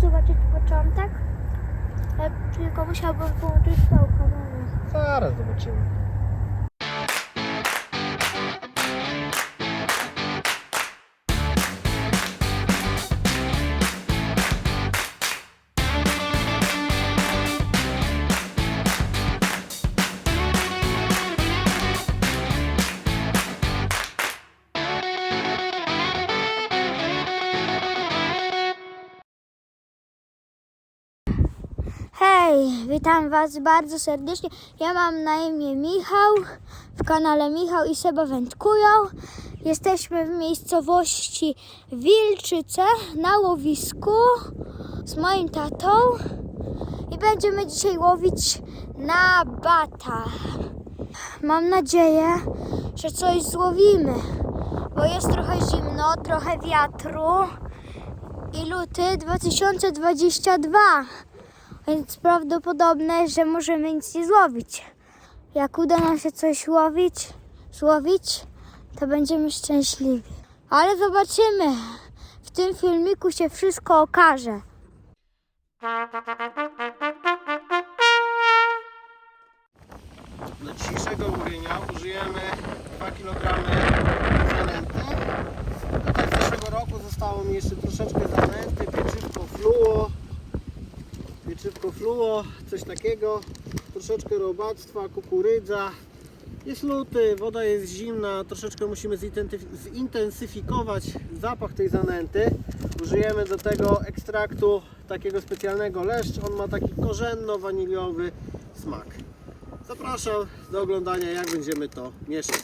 zobaczyć początek? Tylko musiałbym połączyć kamerę. Zaraz zobaczymy. Witam Was bardzo serdecznie. Ja mam na imię Michał, w kanale Michał i Seba Wędkują. Jesteśmy w miejscowości Wilczyce na łowisku z moim tatą i będziemy dzisiaj łowić na bata. Mam nadzieję, że coś złowimy, bo jest trochę zimno, trochę wiatru i luty 2022. Więc prawdopodobne, że możemy nic nie złowić. Jak uda nam się coś łowić, złowić, to będziemy szczęśliwi. Ale zobaczymy. W tym filmiku się wszystko okaże. Do dzisiejszego łowienia użyjemy 2 kg zanęty. Z zeszłego roku zostało mi jeszcze troszeczkę zanęty, pieczywko fluo, pieczywko fluo, coś takiego, troszeczkę robactwa, kukurydza. Jest luty, woda jest zimna, troszeczkę musimy zintensyf- zintensyfikować zapach tej zanęty. Użyjemy do tego ekstraktu takiego specjalnego leszcz. On ma taki korzenno-waniliowy smak. Zapraszam do oglądania jak będziemy to mieszać.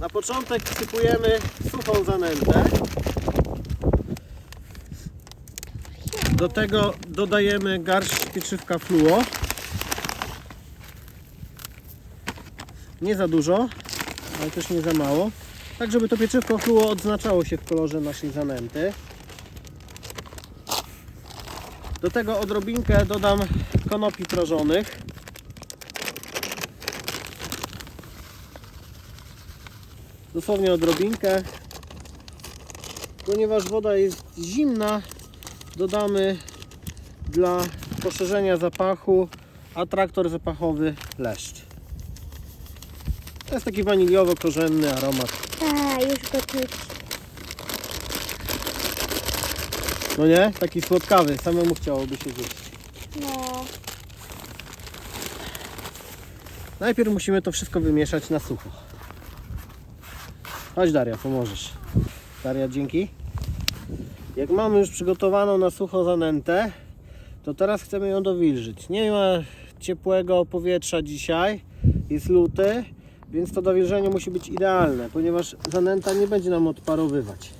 Na początek wsypujemy suchą zanętę. Do tego dodajemy garść pieczywka fluo. Nie za dużo, ale też nie za mało. Tak, żeby to pieczywko fluo odznaczało się w kolorze naszej zanęty. Do tego odrobinkę dodam konopi prażonych. Dosłownie odrobinkę. Ponieważ woda jest zimna, dodamy dla poszerzenia zapachu atraktor zapachowy leszcz. To jest taki waniliowo-korzenny aromat. A, już go czuć. No nie? Taki słodkawy, samemu chciałoby się zjeść. No. Najpierw musimy to wszystko wymieszać na sucho. Chodź Daria, pomożesz. Daria, dzięki. Jak mamy już przygotowaną na sucho zanętę, to teraz chcemy ją dowilżyć. Nie ma ciepłego powietrza dzisiaj, jest luty, więc to dowilżenie musi być idealne, ponieważ zanęta nie będzie nam odparowywać.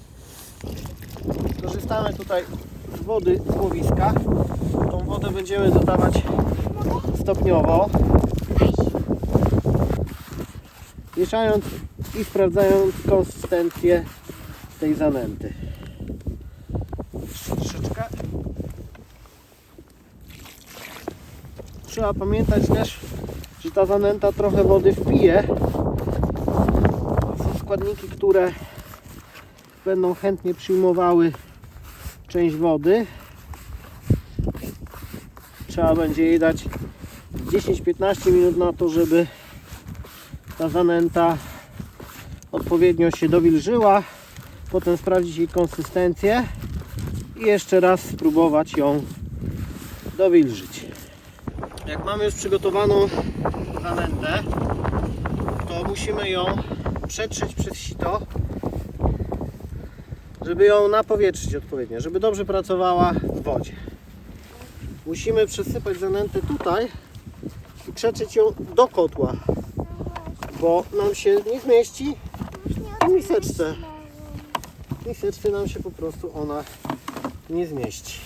Korzystamy tutaj z wody z łowiska. Tą wodę będziemy dodawać stopniowo. mieszając i sprawdzając konsystencję tej zanęty. Jeszcze troszeczkę. Trzeba pamiętać też, że ta zanęta trochę wody wpije. Są składniki, które będą chętnie przyjmowały część wody. Trzeba będzie jej dać 10-15 minut na to, żeby ta zanęta odpowiednio się dowilżyła. Potem sprawdzić jej konsystencję i jeszcze raz spróbować ją dowilżyć. Jak mamy już przygotowaną zanętę, to musimy ją przetrzeć przez sito, żeby ją napowietrzyć odpowiednio, żeby dobrze pracowała w wodzie. Musimy przesypać zanętę tutaj i przetrzeć ją do kotła bo nam się nie zmieści w miseczce. W miseczce nam się po prostu ona nie zmieści.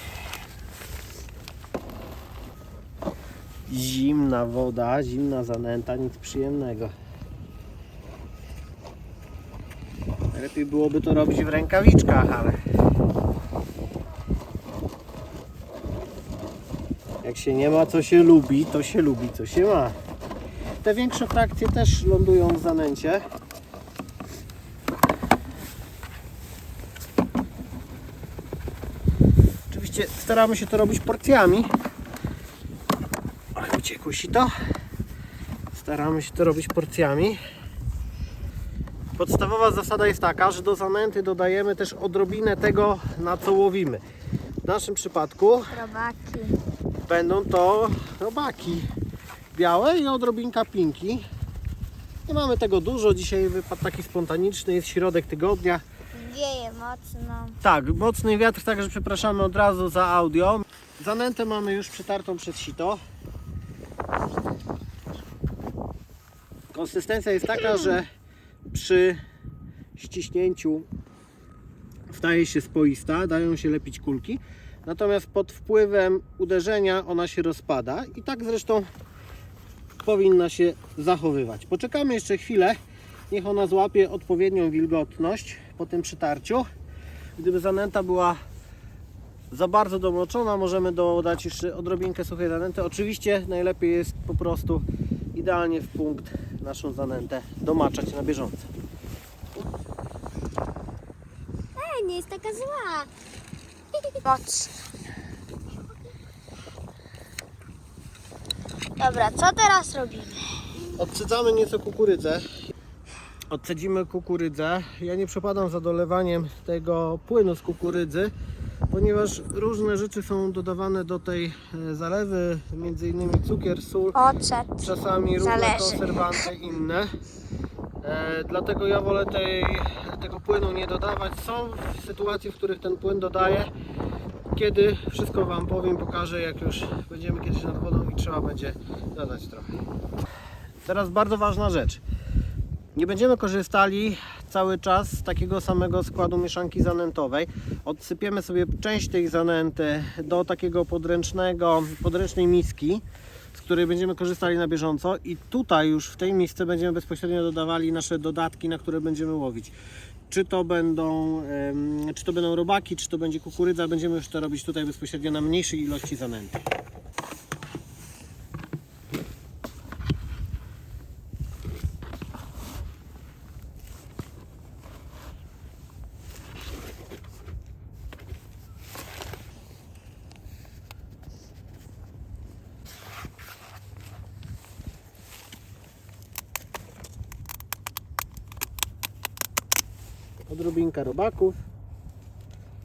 zimna woda, zimna zanęta, nic przyjemnego. Lepiej byłoby to robić w rękawiczkach, ale jak się nie ma co się lubi, to się lubi co się ma. Te większe frakcje też lądują w zanęcie. Oczywiście staramy się to robić porcjami, Uciekło sito. Staramy się to robić porcjami. Podstawowa zasada jest taka, że do zanęty dodajemy też odrobinę tego, na co łowimy. W naszym przypadku Robaki. będą to robaki białe i odrobinka pinki. Nie mamy tego dużo, dzisiaj wypadł taki spontaniczny, jest środek tygodnia. Wieje mocno. Tak, mocny wiatr, także przepraszamy od razu za audio. Zanętę mamy już przetartą przez sito. Konsystencja jest taka, że przy ściśnięciu staje się spoista, dają się lepić kulki. Natomiast pod wpływem uderzenia ona się rozpada i tak zresztą powinna się zachowywać. Poczekamy jeszcze chwilę, niech ona złapie odpowiednią wilgotność po tym przytarciu. Gdyby zanęta była za bardzo domoczona, możemy dodać jeszcze odrobinkę suchej zanęty. Oczywiście najlepiej jest po prostu idealnie w punkt naszą zanętę domaczać na bieżąco. Ej, nie jest taka zła. Moc. Dobra, co teraz robimy? Odcedzamy nieco kukurydzę. Odcedzimy kukurydzę. Ja nie przepadam za dolewaniem tego płynu z kukurydzy, ponieważ różne rzeczy są dodawane do tej e, zalewy, między innymi cukier, sól, Ocet. czasami różne Zależy. konserwanty inne. E, dlatego ja wolę tej, tego płynu nie dodawać. Są sytuacje, w których ten płyn dodaję. Kiedy wszystko Wam powiem, pokażę jak już będziemy kiedyś nad wodą i trzeba będzie dodać trochę. Teraz bardzo ważna rzecz. Nie będziemy korzystali cały czas z takiego samego składu mieszanki zanętowej. Odsypiemy sobie część tej zanęty do takiego podręcznego, podręcznej miski, z której będziemy korzystali na bieżąco i tutaj już w tej misce będziemy bezpośrednio dodawali nasze dodatki, na które będziemy łowić. Czy to będą, czy to będą robaki, czy to będzie kukurydza, będziemy już to robić tutaj bezpośrednio na mniejszej ilości zanęty.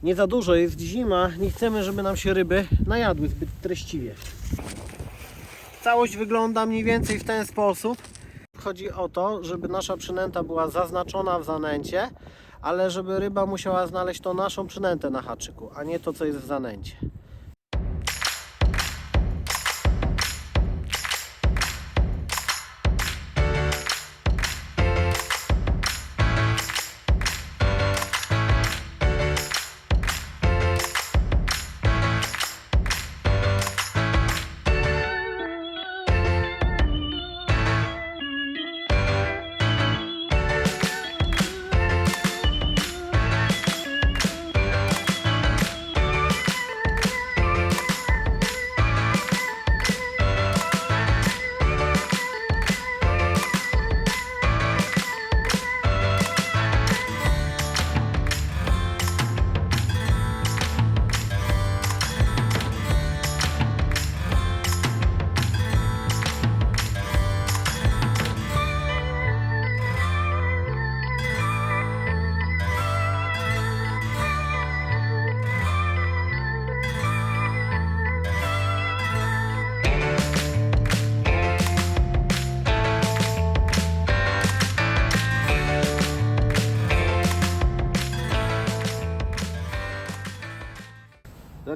Nie za dużo, jest zima, nie chcemy, żeby nam się ryby najadły zbyt treściwie. Całość wygląda mniej więcej w ten sposób. Chodzi o to, żeby nasza przynęta była zaznaczona w zanęcie, ale żeby ryba musiała znaleźć tą naszą przynętę na haczyku, a nie to, co jest w zanęcie.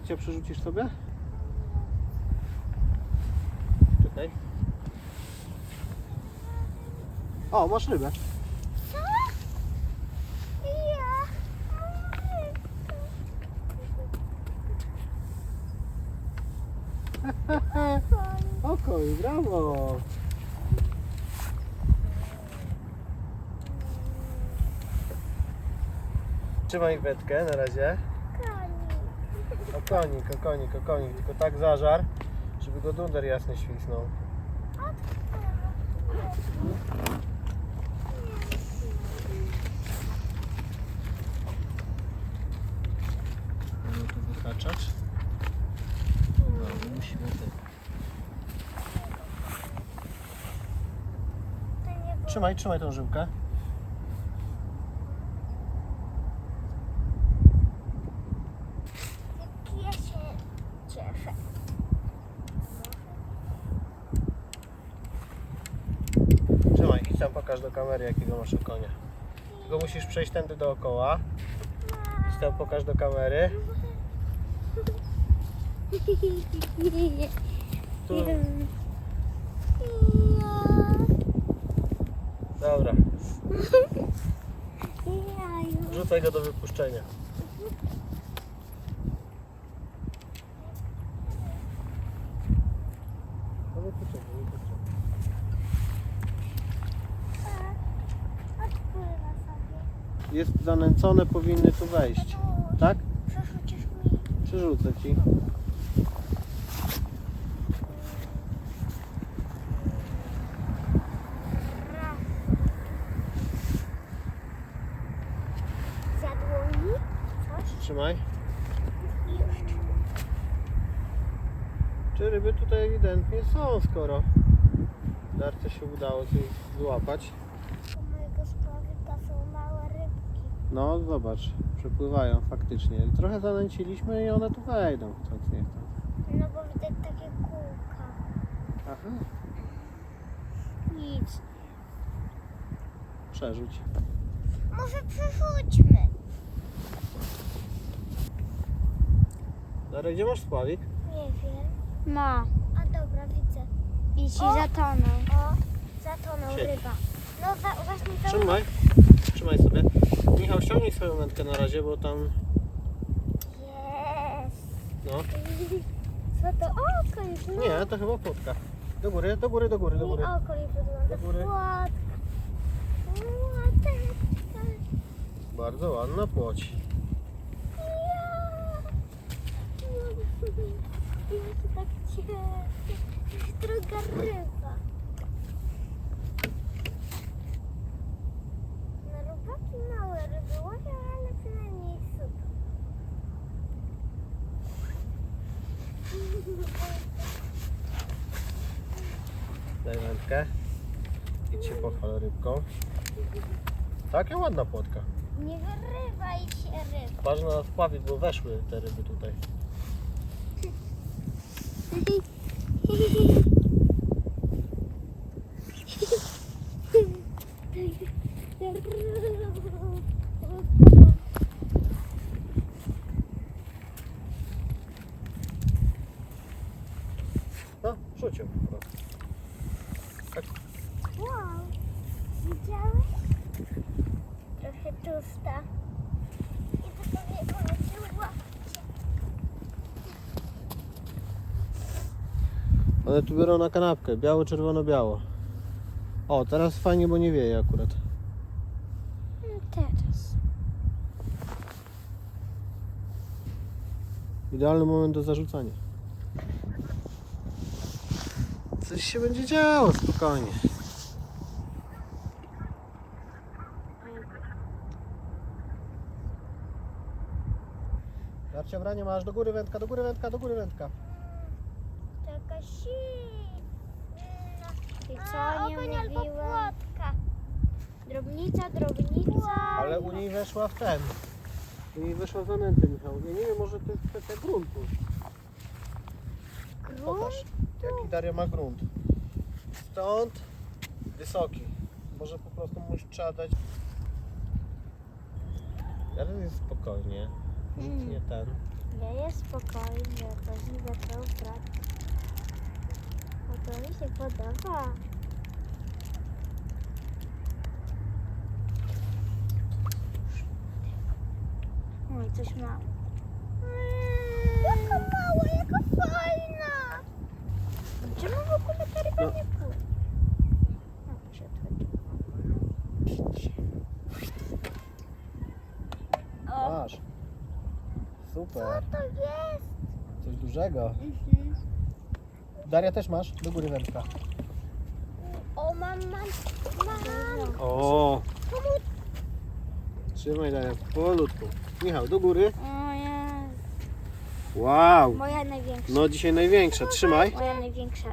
Dacia przerzucisz sobie? Czekaj. O, masz rybę. Okoj, brawo. Trzymaj wędkę na razie. Okonik, okonik, okonik, tylko tak zażar, żeby go dunder jasny świsnął. Tu. No, musimy. Trzymaj, trzymaj tą żyłkę. Kamery jakiego masz konia. Tylko musisz przejść tędy dookoła. Idź tam pokaż do kamery. Tu. Dobra, rzucaj go do wypuszczenia. No wypuszczaj, wypuszczaj. Jest zanęcone, powinny tu wejść. Tak? Przerzucisz mi. Przerzucę ci. Coś? Trzymaj. Czy ryby tutaj ewidentnie są, skoro Darce się udało coś złapać. No zobacz, przepływają faktycznie. Trochę zanęciliśmy i one tu wejdą, chcąc nie chcąc. No bo widać takie kółka. Aha, Nic. przerzuć. Może przerzućmy. Darek, gdzie masz spławik? Nie wiem. Ma. A dobra, widzę. I ci O! zatonął. O, zatonął Siedź. ryba. No wa- właśnie to... Trzymaj. Trzymaj sobie. Michał, ściągnij swoją wędkę na razie, bo tam, Jest. no. Co to jest? No. Nie, to chyba płotka. Do góry, do góry, do góry, do góry. oko nie wygląda. Do góry. Płotka. Płoteczka. Bardzo ładna płoć. Ja. Ja się tak cieszę. Druga ryba. Na robaki małe ryby łowią, ale przynajmniej super. Daj wędkę. Idź się pochwal rybką. Taka ładna płotka. Nie wyrywaj się ryb. Patrz na spławik, bo weszły te ryby tutaj. No, rzuć ją po prostu. Tak. Wow, widziałeś? Trochę tłusta. I to sobie poleciła. One tu biorą na kanapkę. Biało, czerwono, biało. O, teraz fajnie, bo nie wieje akurat. Teraz. Idealny moment do zarzucania. Coś się będzie działo, spokojnie. Darcia branie masz, do góry wędka, do góry wędka, do góry wędka. I co A, nie ogoń albo mówiła? Drobnica, drobnica. Ale u niej weszła w ten. U niej weszła zanęty, Michał. Ja nie wiem, może to jest kwestia gruntu. Grunt? Pokaż, jaki Daria ma grunt. Stąd wysoki. Może po prostu musisz trzeba dać. Teraz jest spokojnie. Nic Mm. nie ten. Nie jest spokojnie, coś mi zaczął Bo to mi się podoba. Oj, coś mało. Jaka mała, jaka fajna! Czemu w ogóle ta ryba No. nie płynie? O, przyszedł. O, Masz. Super. co to jest? Coś dużego. Mhm. Daria też masz? Do góry wędka. O, mam, mam, mam. O! Trzymaj Daria, powolutku. Michał, do góry. O jest. Wow! Moja największa. No dzisiaj największa. Trzymaj. Moja największa.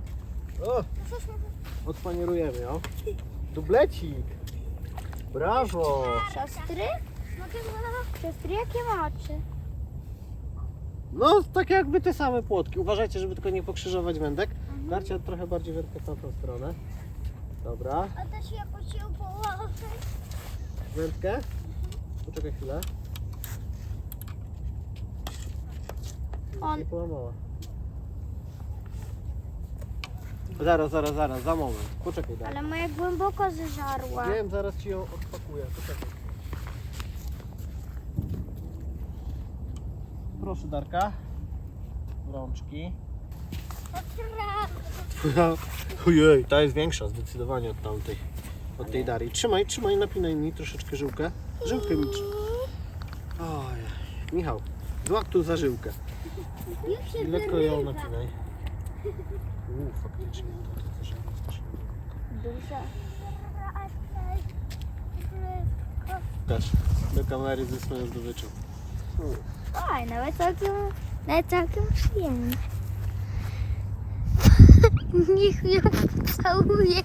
O! Odpanierujemy ją. Dublecik. Brawo. Siostry? Siostry, jakie ma oczy? No, tak jakby te same płotki. Uważajcie, żeby tylko nie pokrzyżować wędek. Darcia trochę bardziej wędkę w tamtą stronę. Dobra. A też jakoś się położyć. Wędkę. Poczekaj chwilę. On- Nie połamała. Zaraz, zaraz, zaraz, za moment. Poczekaj, Darcia. Ale moja głęboko zeżarła. Wiem, zaraz ci ją odpakuję. Poczekaj. Proszę Darka. Rączki. Ojej, ta jest większa zdecydowanie od tamtej. Od tej Darii. Trzymaj, trzymaj, napinaj mi troszeczkę żyłkę. Żyłkę mi. Oj, Michał, złap tu za żyłkę. Już się lekko ją napinaj. Uuu, faktycznie. Duża. Też do kamery ze swoją zdobyczą. Oj, nawet całkiem, nawet całkiem przyjemnie. Niech mnie całuje.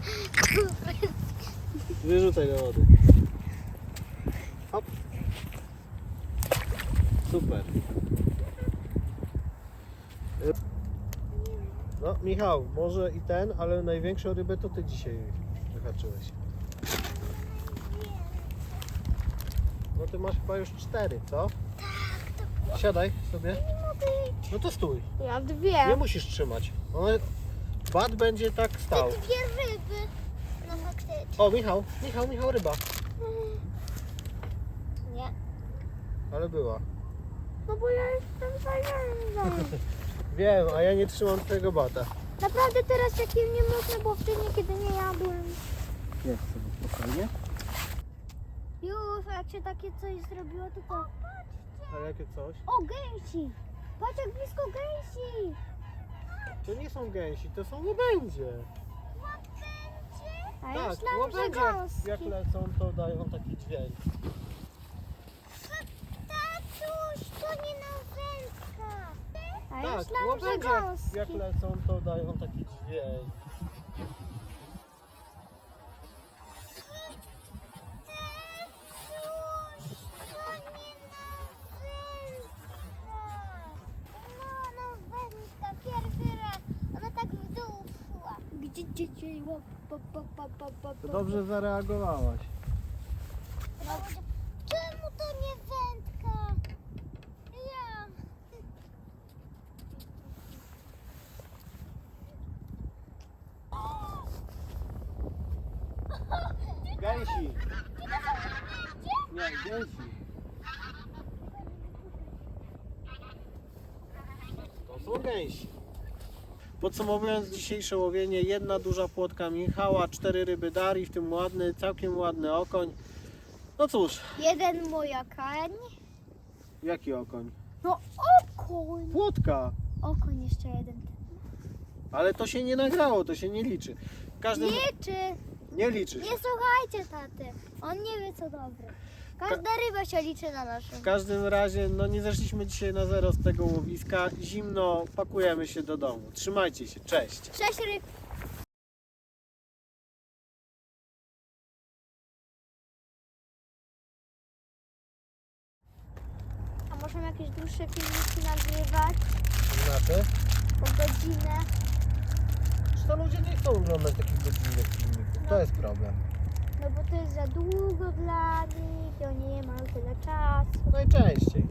Wyrzucaj do wody. Hop. Super. No, Michał, może i ten, ale największą rybę to ty dzisiaj wyhaczyłeś. No ty masz chyba już cztery, co? Siadaj sobie. No to stój. Ja Nie dwie. musisz trzymać. One... Bat będzie tak stał. Dwie ryby. No faktycznie. O, Michał, Michał, Michał, ryba. Nie. Ale była. No bo ja jestem zajęta. Wiem, a ja nie trzymam twojego bata. Naprawdę teraz jakim nie można, bo wtedy kiedy nie jadłem. Nie, sobie spokojnie. Już, jak się takie coś zrobiło, to to... A jakie coś? O, gęsi! Patrz jak blisko gęsi! To nie są gęsi, to są łabędzie. A ja Tak, myślałam, że gąski. jak lecą, to dają taki dźwięk. Tatuś, to nie na wędka. A ja Tak, myślałam, że łabędzie gąski. jak lecą, to dają taki dźwięk. Dobrze zareagowałaś. Czemu to nie wędka? Ja. Gęsi. Nie, gęsi. To są gęsi. Podsumowując dzisiejsze łowienie, jedna duża płotka Michała, cztery ryby Darii, w tym ładny, całkiem ładny okoń. No cóż, Jeden moja kań. jaki okoń? No okoń. Płotka! Okoń jeszcze jeden. Ale to się nie nagrało, to się nie liczy. W każdym... Liczy. Nie liczy Nie słuchajcie taty. On nie wie co dobre. Każda ryba się liczy na naszym. W każdym razie, no nie zeszliśmy dzisiaj na zero z tego łowiska. Zimno, pakujemy się do domu. Trzymajcie się, cześć! Sześć ryb. A możemy jakieś dłuższe filmiki nagrywać Znaczy? po godzinę? Czy to ludzie nie chcą oglądać takich godzinnych filmików? To jest problem. No bo to jest za długo dla nich oni nie mają tyle czasu. Najczęściej.